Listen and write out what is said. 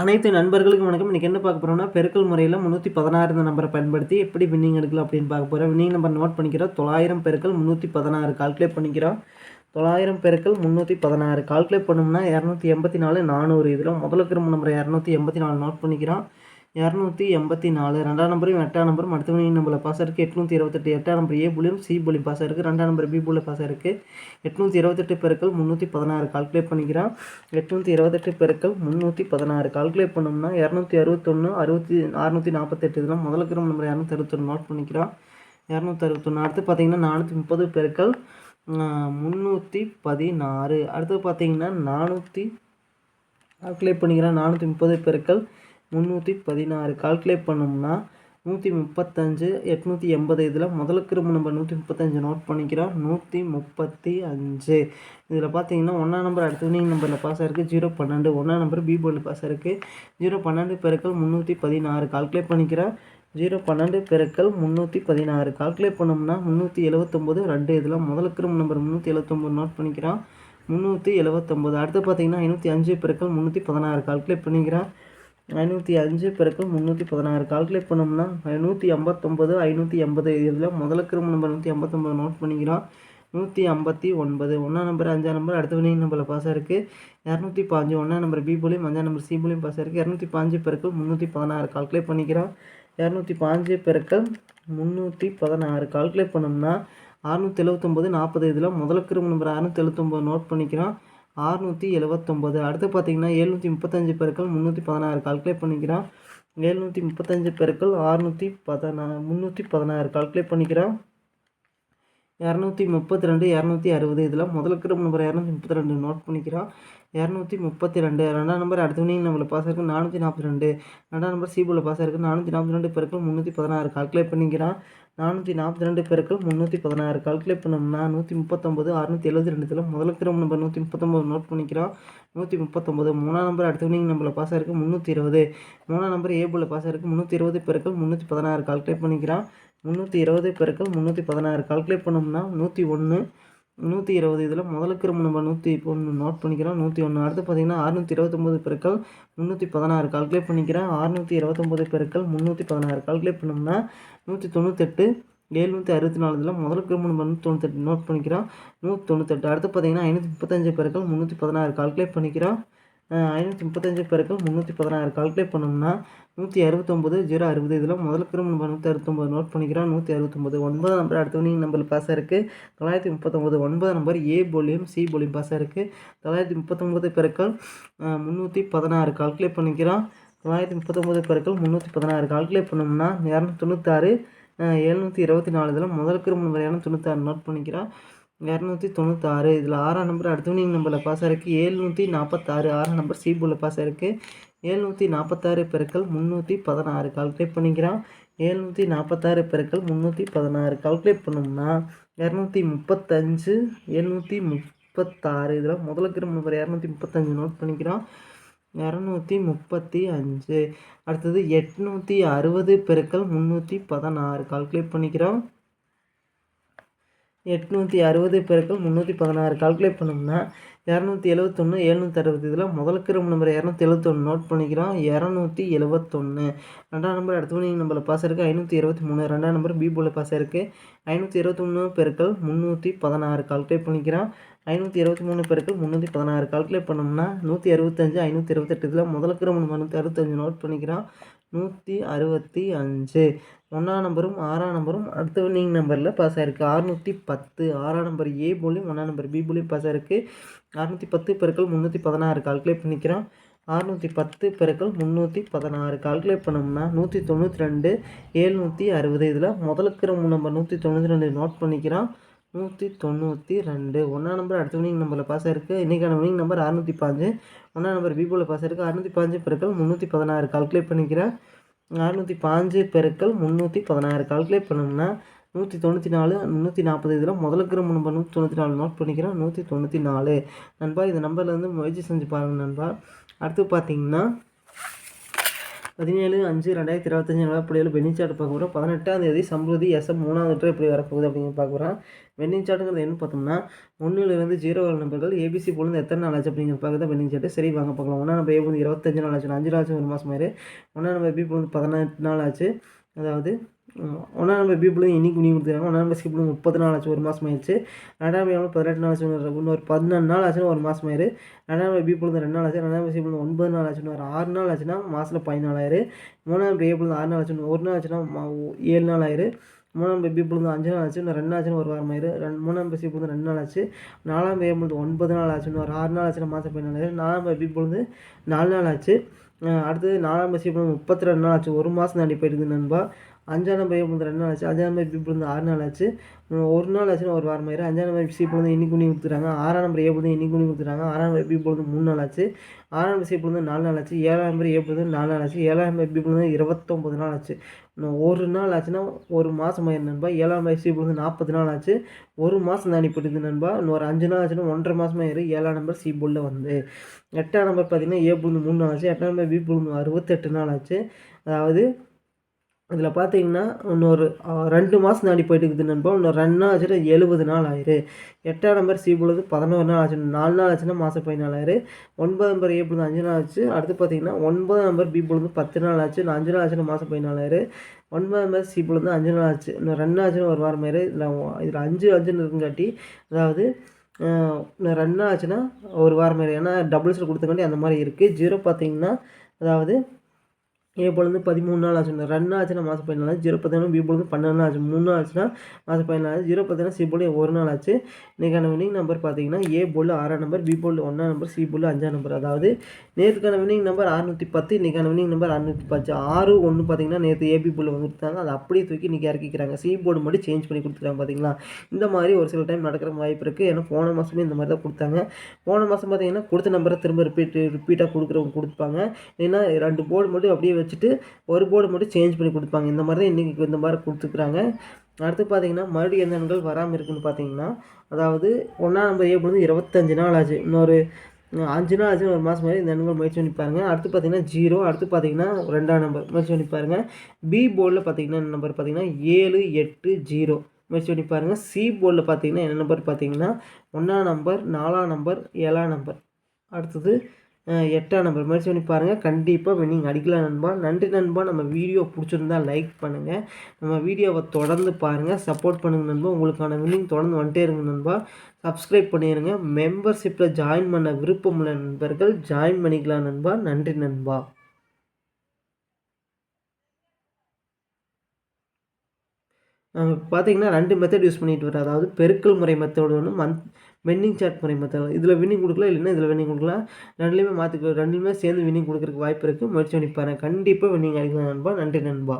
அனைத்து நண்பர்களுக்கும் வணக்கம். இன்றைக்கி என்ன பார்க்க போகிறோம்னா பெருக்கல் முறையில் முந்நூற்றி பதினாறு இந்த நம்பரை பயன்படுத்தி எப்படி வின்னிங் எடுக்கலாம் அப்படின்னு பார்க்க போகிறோம் வின்னிங் நம்பர் நோட் பண்ணிக்கிறோம். தொள்ளாயிரம் பெருக்கள் முந்நூற்றி பதினாறு கால்குலேட் பண்ணிக்கிறோம். தொள்ளாயிரம் பெருக்கள் முந்நூற்றி பதினாறு கால்குலேட் பண்ணோம்னா இரநூத்தி எண்பத்தி நாலு நானூறு. இதில் முதல்ல கிரம நம்பர் இரநூத்தி எண்பத்தி நாலு நோட் பண்ணிக்கிறோம். இரநூத்தி எண்பத்தி நாலு. ரெண்டாம் நம்பரும் எட்டாம் நம்பரும் அடுத்த வினிங் நம்பரில் பாஸ் இருக்குது எட்நூற்றி இருபத்தெட்டு. எட்டாம் நம்பர் ஏ புள்ளியும் சி புள்ளி பாஸ் இருக்குது ரெண்டாம் நம்பர் பி புள்ளி பாஸ் இருக்குது எட்நூற்றி இருபத்தெட்டு பெருக்கள் முந்நூற்றி பதினாறு. கால்குலேட் பண்ணிக்கிறான் எட்நூற்றி இருபத்தெட்டு பெருக்கள் முந்நூற்றி பதினாறு. கால்குலேட் பண்ணோம்னா இரநூத்தி அறுபத்தொன்று அறுபத்தி அறுநூற்றி நாற்பத்தெட்டு. இதெல்லாம் முதல்ல கிரம நம்பர் இரநூத்தி அறுபத்தொன்று நோட் பண்ணிக்கிறான் இரநூத்தி அறுபத்தொன்று அடுத்து பார்த்தீங்கன்னா நானூற்றி முப்பது பெருக்கள் முந்நூற்றி பதினாறு. அடுத்து பார்த்தீங்கன்னா நானூற்றி கால்குலேட் பண்ணிக்கிறேன் நானூற்றி முப்பது பெருக்கள் முந்நூற்றி பதினாறு கால்குலேட் பண்ணோம்னா நூற்றி முப்பத்தஞ்சு எட்நூற்றி எண்பது இதில் முதல் கிரும்பு நம்பர் நூற்றி முப்பத்தஞ்சு நோட் பண்ணிக்கிறோம். நூற்றி முப்பத்தி அஞ்சு. இதில் பார்த்தீங்கன்னா ஒன்றாம் நம்பர் அடுத்து நீங்கள் நம்பரில் பாஸ் ஆயிருக்கு ஜீரோ பன்னெண்டு. ஒன்றாம் நம்பர் பி போர்டில் பாஸ் ஆயிருக்கு. ஜீரோ பன்னெண்டு பெருக்கள் முந்நூற்றி பதினாறு கால்குலேட் பண்ணிக்கிறேன் ஜீரோ பன்னெண்டு பெருக்கள் முந்நூற்றி பதினாறு கால்குலேட் பண்ணோம்னா முந்நூற்றி எழுபத்தொம்போது ரெண்டு இதில் முதல் கிரும்பு நம்பர் முந்நூற்றி எழுபத்தொம்போது நோட் பண்ணிக்கிறான் முந்நூற்றி எழுபத்தொம்போது அடுத்து பார்த்தீங்கன்னா ஐநூற்றி அஞ்சு பெருக்கள் முந்நூற்றி பதினாறு கால்குலேட் பண்ணிக்கிறேன் ஐநூற்றி அஞ்சு பிறகு முந்நூற்றி பதினாறு கால்குலேட் பண்ணோம்னா நூற்றி ஐம்பத்தொம்பது ஐநூற்றி எண்பது இதில் முதல்ல கிரும நம்பர் நூற்றி ஐம்பத்தொம்பது நோட் பண்ணிக்கிறோம். நூற்றி ஐம்பத்தி ஒன்பது ஒன்றாம் நம்பர் அஞ்சாம் நம்பர் அடுத்த வினை நம்பரில் பாஸ் இருக்குது இரநூத்தி பாஞ்சு ஒன்றாம் நம்பர் பி போலியும் அஞ்சாம் நம்பர் சி போலியும் பாஸ் இருக்குது இரநூத்தி பாஞ்சு பெருக்கள் முந்நூற்றி பதினாறு கால்குலேட் பண்ணிக்கிறோம். இரநூத்தி பாஞ்சு பெருக்கள் முந்நூற்றி பதினாறு கால்குலேட் பண்ணோம்னா அறுநூற்றி எழுபத்தொம்போது நாற்பது இதில் முதல் கிரும நம்பர் அறுநூற்றி எழுபத்தொம்போது நோட் பண்ணிக்கிறோம். அறுநூற்றி எழுபத்தொம்போது அடுத்து பார்த்தீங்கன்னா எழுநூற்றி முப்பத்தஞ்சு பேருக்கள் முந்நூற்றி பதினாறு. கால்குலேட் பண்ணிக்கிறான். எழுநூற்றி முப்பத்தஞ்சு பேருக்கள் அறுநூற்றி பதினா முந்நூற்றி பதினாறு. கால்குலேட் பண்ணிக்கிறான். இரநூத்தி முப்பத்தி ரெண்டு இரநூத்தி அறுபது. இதில் முதல் கிரம நம்பர் இரநூத்தி முப்பத்தி ரெண்டு நோட் பண்ணிக்கிறான். இரநூத்தி முப்பத்தி ரெண்டு ரெண்டாம் நம்பர் அடுத்த வினிங் நம்பரில் பாஸ் இருக்குது நானூற்றி நாற்பத்தி ரெண்டு ரெண்டாம் நம்பர் சிபியில் பாஸ் இருக்குது நானூற்றி நாற்பத்தி ரெண்டு பேருக்கு முந்நூற்றி பதினாறு. கால்குலேட் பண்ணிக்கிறான். நானூற்றி நாற்பத்தி ரெண்டு பேருக்கள் முந்நூற்றி பதினாறு கால்குலேட் பண்ணோம்னா நூற்றி முப்பத்தொம்பது அறுநூற்றி எழுபத்தி ரெண்டுத்தில் முதல் கிரம நம்பர் நூற்றி முப்பத்தொம்பது நோட் பண்ணிக்கிறோம். நூற்றி முப்பத்தொம்பது மூணாம் நம்பர் அடுத்த வினிங் நம்பரில் பாஸ் இருக்குது முந்நூற்றி இருபது. மூணாம் நம்பர் ஏபிளில் பாஸ் இருக்குது முந்நூற்றி இருபது பேருக்கள் முந்நூற்றி பதினாறு கால்குலேட் பண்ணிக்கிறான் முந்நூற்றி இருபது பெருக்கள் முந்நூற்றி பதினாறு கால்குலேட் பண்ணோம்னா நூற்றி ஒன்று நூற்றி இருபது இதில் முதலுக்கு ரொம்ப நம்ம நூற்றி இப்போ ஒன்று நோட் பண்ணிக்கிறோம். நூற்றி ஒன்று அடுத்து பார்த்திங்கன்னா அறுநூற்றி இருபத்தொம்போது பெருக்கள் முந்நூற்றி பதினாறு கால்குலேட் பண்ணிக்கிறேன். அறுநூற்றி இருபத்தொம்போது பெருக்கள் முந்நூற்றி பதினாறு கால்குலேட் பண்ணோம்னா நூற்றி தொண்ணூத்தெட்டு ஏழ்நூற்றி அறுபத்தி நாலு இதில் முதல் ரொம்ப நம்ம நூற்றி தொண்ணூத்தெட்டு நோட் பண்ணிக்கிறோம். நூற்றி தொண்ணூத்தெட்டு. அடுத்து பார்த்திங்கன்னா ஐநூற்றி முப்பத்தஞ்சு பெருக்கள் முந்நூற்றி பதினாறு கால்குலேட் பண்ணிக்கிறோம். ஐநூற்றி முப்பத்தஞ்சு பெருக்கள் முந்நூற்றி பதினாறு கால்குலேட் பண்ணோம்னா நூற்றி அறுபத்தொம்பது ஜீரோ அறுபது. இதில் முதல் கிரம் நம்பர் நூற்றி அறுபத்தொம்பது நோட் பண்ணிக்கிறோம். நூற்றி அறுபத்தொம்பது. ஒன்பது நம்பர் அடுத்த வினிங் நம்பரில் பாஸ் இருக்குது தொள்ளாயிரத்தி முப்பத்தொம்பது ஒன்பது நம்பர் ஏ போலியும் சி போலியும் பாஸ் இருக்குது தொள்ளாயிரத்தி முப்பத்தொம்பது பெருக்கள் முந்நூற்றி பதினாறு கால்குலேட் பண்ணிக்கிறோம். தொள்ளாயிரத்தி முப்பத்தொம்பது பெருக்கள் முந்நூற்றி பதினாறு கால்குலேட் பண்ணோம்னா இரநூத்தி தொண்ணூத்தாறு எழுநூற்றி இருபத்தி நாலு. இதில் முதல் கிரம் நம்பர் இரநூத்தி தொண்ணூத்தாறு நோட் பண்ணிக்கிறோம். இரநூத்தி தொண்ணூத்தாறு. இதில் ஆறாம் நம்பர் அடுத்தவனிங் நம்பரில் பாஸ் ஆகிருக்கு ஏழ்நூற்றி நாற்பத்தாறு ஆறாம் நம்பர் சி போலில் பாஸ் ஆகிருக்கு ஏழ்நூற்றி நாற்பத்தாறு பெருக்கள் முந்நூற்றி பதினாறு. கால்குலேட் பண்ணிக்கிறான். ஏழ்நூற்றி நாற்பத்தாறு பெருக்கள் முந்நூற்றி பதினாறு. கால்குலேட் பண்ணோம்னா இரநூத்தி முப்பத்தஞ்சு எழுநூற்றி முப்பத்தாறு. இதில் முதல்ல கிரம் நம்பர் இரநூத்தி முப்பத்தஞ்சு நோட் பண்ணிக்கிறோம் இரநூத்தி முப்பத்தி அஞ்சு. அடுத்தது எட்நூற்றி அறுபது பெருக்கள் முந்நூற்றி பதினாறு. கால்குலேட் பண்ணிக்கிறோம் எட்நூற்றி அறுபது பெருக்கள் முந்நூற்றி பதினாறு கால்குலேட் பண்ணோம்னா இரநூத்தி எழுவத்தொன்று எழுநூற்றி அறுபது. இதில் முதல் கிரம் நம்பர் இரநூத்தி எழுபத்தொன்று நோட் பண்ணிக்கிறோம். இரநூத்தி எழுபத்தொன்று ரெண்டாம் நம்பர் அடுத்த நீங்கள் நம்பரில் பாஸ் இருக்குது ஐநூற்றி இருபத்தி மூணு. ரெண்டாம் நம்பர் பி போல பாஸ் இருக்குது ஐநூற்றி இருபத்தொன்று பெருக்கள் முந்நூற்றி பதினாறு கால்குலேட் பண்ணிக்கிறோம். ஐநூற்றி இருபத்தி மூணு பேருக்கு முந்நூற்றி பதினாறு கால்குலேட் பண்ணோம்னா நூற்றி அறுபத்தஞ்சு ஐநூற்றி இருபத்தெட்டு. இதில் முதல் கிரம் நம்பர் நூற்றி அறுபத்தஞ்சு நோட் பண்ணிக்கிறோம். நூற்றி அறுபத்தி அஞ்சு. ஒன்றாம் நம்பரும் ஆறாம் நம்பரும் அடுத்த வின்னிங் நம்பரில் பாஸ் ஆகிருக்கு அறுநூற்றி பத்து. ஆறாம் நம்பர் ஏ போலியும் ஒன்றாம் நம்பர் பி போலியும் பாஸ் ஆகிருக்கு அறுநூற்றி பத்து பெருக்கள் முந்நூற்றி பதினாறு. கால்குலேட் பண்ணிக்கிறோம். அறுநூற்றி பத்து பெருக்கள் முந்நூற்றி பதினாறு. கால்குலேட் பண்ணோம்னா நூற்றி தொண்ணூற்றி ரெண்டு ஏழ்நூற்றி அறுபது. இதில் முதலுக்கிற நம்பர் நூற்றி தொண்ணூற்றி ரெண்டு நோட் பண்ணிக்கிறோம். நூற்றி தொண்ணூற்றி ரெண்டு. ஒன்றாம் நம்பர் அடுத்த வினிங் நம்பரில் பாஸ் ஆயிருக்கு. இன்றைக்கான வினிங் நம்பர் அறுநூற்றி பாஞ்சு ஒன்றாம் நம்பர் பீபோவில் பாஸ் ஆயிருக்கு. அறுநூற்றி பாஞ்சு பெருக்கள் முந்நூற்றி பதினாறு. கால்குலேட் பண்ணிக்கிறேன். அறுநூற்றி பாஞ்சு பெருக்கள் முந்நூற்றி பதினாறு. கால்குலேட் பண்ணோம்னா நூற்றி தொண்ணூற்றி நாலு முந்நூற்றி நாற்பது. இதில் முதல்ல கிராம் நம்பர் நூற்றி தொண்ணூற்றி நாலு நோட் பண்ணிக்கிறேன். நூற்றி தொண்ணூற்றி நாலு. நண்பா இந்த நம்பர்லேருந்து முயற்சி செஞ்சு பாருங்கள் நண்பா. அடுத்து பார்த்தீங்கன்னா பதினேழு அஞ்சு ரெண்டாயிரத்தி இருபத்தஞ்சி பிள்ளைகள் பெனிச்சாட்டு பார்க்க போகிறோம் பதினெட்டாம் தேதி சம்பூதி எஸ்எம் மூணாவது ட்ரை எப்படி வரப்போகுது அப்படின்னு பார்க்க போகிறோம் வெண்டிங் என்ன பார்த்தோம்னா ஒன்றிலிருந்து ஜீரோ வர நம்பர்கள் ஏபிசி பொழுது எத்தனை நாள் ஆச்சு அப்படிங்கிற பார்க்க தான் வெண்டிங் சரி வாங்க பார்க்கலாம். ஒன்றா நம்ம ஏ இருபத்தஞ்சு நாள் ஆச்சு. அஞ்சு நாள் ஆச்சு ஒரு மாதம் மாதிரி ஒன்றா நம்ம பி பொழுது பதினெட்டு நாள் ஆச்சு. அதாவது ஒன்றா நம்பர் பி பிள்ளைங்க இன்னைக்கு முடிவு கொடுத்துருக்காங்க. ஒன்றாம் நம்பர் சி பிள்ளைங்க முப்பது நாள் ஆச்சு ஒரு மாதம் ஆயிடுச்சு. ரெண்டாம் நம்பர் எவ்வளோ பதினெட்டு நாள் ஆச்சு இன்னொரு இன்னொரு நாள் ஆச்சுன்னா ஒரு மாதம் ஆயிரு. ரெண்டாம் நம்பர் பி பிள்ளைங்க ரெண்டு நாள் ஆச்சு ரெண்டாம் நம்பர் சி பிள்ளைங்க ஒன்பது நாள் ஆச்சுன்னு ஒரு ஆறு நாள் ஆச்சுன்னா மாதத்தில் பதினாலாயிரு மூணாம் நம்பர் ஏ பிள்ளைங்க ஆறு நாள் ஆச்சுன்னு ஒரு நாள் ஆச்சுன்னா ஏழு நாள் ஆயிரு. மூணாம் நம்பர் பி அஞ்சு நாள் ஆச்சு இன்னும் ரெண்டு நாள் ஆச்சுன்னு ஒரு வாரம் ஆயிரு. ரெண்டு மூணாம் நம்பர் சி ரெண்டு நாள் ஆச்சு. நாலாம் நம்பர் ஏ ஒன்பது நாள் ஆச்சுன்னு ஒரு ஆறு நாள் ஆச்சுன்னா மாதம் பதினாலாயிரு நாலாம் நம்பர் பி நாலு நாள் ஆச்சு. அடுத்தது நாலாம் நம்பர் சி முப்பத்தி ரெண்டு நாள் ஆச்சு ஒரு மாதம் தாண்டி போயிடுது நண்பா. அஞ்சாம் நம்பர் ஏ ரெண்டு நாள் ஆச்சு. அஞ்சாம் நம்பர் பி பிள்ளைங்க ஆறு நாள் ஆச்சு. ஒரு நாள் ஆச்சுன்னா ஒரு வாரம் ஆயிரு அஞ்சாம் நம்பர் சி பிள்ளைங்க இன்னி பண்ணி கொடுத்துறாங்க ஆறாம் நம்பர் ஏ பிள்ளைங்க இன்னி குனி கொடுத்துறாங்க ஆறாம் நம்பர் பி பிள்ளைங்க மூணு நாள் ஆச்சு. ஆறாம் நம்பர் சி வந்து நாலு நாள் ஆச்சு. ஏழாம் நம்பர் ஏ வந்து நாலு நாள் ஆச்சு. ஏழாம் நம்பர் பி வந்து இருபத்தொம்பது நாள் ஆச்சு. இன்னும் ஒரு நாள் ஆச்சுன்னா ஒரு மாதம் ஆயிரம் நண்பா. ஏழாம் நம்பர் சி வந்து நாற்பது நாள் ஆச்சு. ஒரு மாதம் தாண்டி போயிடுது நண்பா. இன்னும் ஒரு அஞ்சு நாள் ஆச்சுன்னா ஒன்றரை மாதம் ஆயிரும். ஏழாம் நம்பர் சி போர்டில் வந்து. எட்டாம் நம்பர் பார்த்தீங்கன்னா ஏ புழுந்து மூணு நாள் ஆச்சு. எட்டாம் நம்பர் பி புழுந்து அறுபத்தெட்டு நாள் ஆச்சு. அதாவது இதில் பார்த்தீங்கன்னா இன்னொரு ரெண்டு மாதம் தாண்டி போயிட்டு இருக்குது நண்பா. இன்னொரு ரெண்டு நாள் ஆச்சுன்னா எழுபது நாள் ஆயிரு. எட்டாம் நம்பர் சி பொழுது பதினோரு நாள் ஆச்சு நாலு நாள் ஆச்சுன்னா மாதம் பதினாலாயிரு ஒன்பது நம்பர் ஏ பொழுது அஞ்சு நாள் ஆச்சு. அடுத்து பார்த்தீங்கன்னா ஒன்பது நம்பர் பி பொழுது பத்து நாள் ஆச்சு. நான் அஞ்சு நாள் ஆச்சுன்னா மாதம் பதினாலாயிரு ஒன்பது நம்பர் சி பொழுது அஞ்சு நாள் ஆச்சு. இன்னும் ரெண்டு நாள் ஆச்சுன்னா ஒரு வாரம் ஆயிரு. இதில் இதில் அஞ்சு அஞ்சுன்னு இருக்குங்காட்டி அதாவது இன்னும் ரெண்டு நாள் ஆச்சுன்னா ஒரு வாரம் ஆயிரு. ஏன்னா டபுள்ஸில் கொடுத்தங்காட்டி அந்த மாதிரி இருக்குது ஜீரோ பார்த்தீங்கன்னா அதாவது ஏ பொழுது பதிமூணு நாள் ஆச்சு ரெண்டு ஆச்சுன்னா மாதம் பதினாலு ஜீரோ பார்த்தீங்கன்னா பி பொழுது பன்னெண்டு நாள் ஆச்சு. மூணு நாள் ஆச்சுன்னா மாதம் பதினாலு ஜீரோ பதினாலு சி போல் ஒரு நாள் ஆச்சு. இன்றைக்கான வினிங் நம்பர் பார்த்தீங்கன்னா ஏ போல் ஆறாம் நம்பர் பி போல் ஒன்றாம் நம்பர் சி போல் அஞ்சாம் நம்பர் அதாவது நேற்றுக்கான வினிங் நம்பர் அறுநூற்றி பத்து இன்றைக்கான வினிங் நம்பர் அறுநூற்றி பத்து. ஆறு ஒன்று பார்த்தீங்கன்னா நேற்று ஏபி போல் வந்துருக்காங்க அதை அப்படியே தூக்கி இன்றைக்கி இறக்கிக்கிறாங்க. சி போர்டு மட்டும் சேஞ்ச் பண்ணி கொடுத்துருக்காங்க பார்த்தீங்களா? இந்த மாதிரி ஒரு சில டைம் நடக்கிற வாய்ப்பு இருக்குது ஏன்னா போன மாதமே இந்த மாதிரி தான் கொடுத்தாங்க. போன மாதம் பார்த்தீங்கன்னா கொடுத்த நம்பரை திரும்ப ரிப்பீட் ரிப்பீட்டாக கொடுக்குறவங்க கொடுப்பாங்க. ஏன்னா ரெண்டு போர்டு மட்டும் அப்படியே வச்சுட்டு ஒரு போர்டு மட்டும் சேஞ்ச் பண்ணி கொடுப்பாங்க. இந்த மாதிரி தான் இன்றைக்கி இந்த மாதிரி கொடுத்துக்குறாங்க. அடுத்து பார்த்தீங்கன்னா மறுபடியும் எந்த எண்கள் வராமல் இருக்குன்னு பார்த்தீங்கன்னா அதாவது ஒன்றாம் நம்பர் ஏ இருபத்தஞ்சு நாள் ஆச்சு. இன்னொரு அஞ்சு நாள் ஆச்சு ஒரு மாதம் மாதிரி இந்த எண்கள் முயற்சி பண்ணி பாருங்க. அடுத்து பார்த்தீங்கன்னா ஜீரோ அடுத்து பார்த்தீங்கன்னா ரெண்டாம் நம்பர் முயற்சி பண்ணி பாருங்கள் பி போர்டில் பார்த்தீங்கன்னா என்ன நம்பர் பார்த்தீங்கன்னா ஏழு எட்டு ஜீரோ முயற்சி பண்ணி பாருங்கள் சி போர்டில் பார்த்தீங்கன்னா என்ன நம்பர் பார்த்தீங்கன்னா ஒன்றாம் நம்பர் நாலாம் நம்பர் ஏழாம் நம்பர் அடுத்தது எட்டாம் நம்பர் முயற்சி பண்ணி பாருங்கள் கண்டிப்பாக வின்னிங் அடிக்கலாம் நண்பா. நன்றி நண்பா. நம்ம வீடியோ பிடிச்சிருந்தா லைக் பண்ணுங்கள் நம்ம வீடியோவை தொடர்ந்து பாருங்கள் சப்போர்ட் பண்ணுங்கள் நண்பா. உங்களுக்கான வின்னிங் தொடர்ந்து வந்துட்டே இருங்க நண்பா. சப்ஸ்கிரைப் பண்ணிடுங்க மெம்பர்ஷிப்பில் ஜாயின் பண்ண விருப்பமுள்ள நண்பர்கள் ஜாயின் பண்ணிக்கலாம் நண்பா. நன்றி நண்பா. நம்ம பார்த்தீங்கன்னா ரெண்டு மெத்தட் யூஸ் பண்ணிட்டு வரோம் அதாவது பெருக்கல் முறை மெத்தட் ஒன்று மந்த் வின்னிங் சார்ட் முறை மெத்தட் இதில் வின்னிங் கொடுக்கலாம் இல்லைன்னா இதில் வின்னிங் கொடுக்கலாம். ரெண்டுலேயுமே மாற்றிக்கலாம் ரெண்டுலேயுமே சேர்ந்து வின்னிங் கொடுக்குறதுக்கு வாய்ப்பு இருக்குது முயற்சி பண்ணி பாருங்கள் கண்டிப்பாக வின்னிங் அடிக்கலாம் நண்பா. நன்றி நண்பா.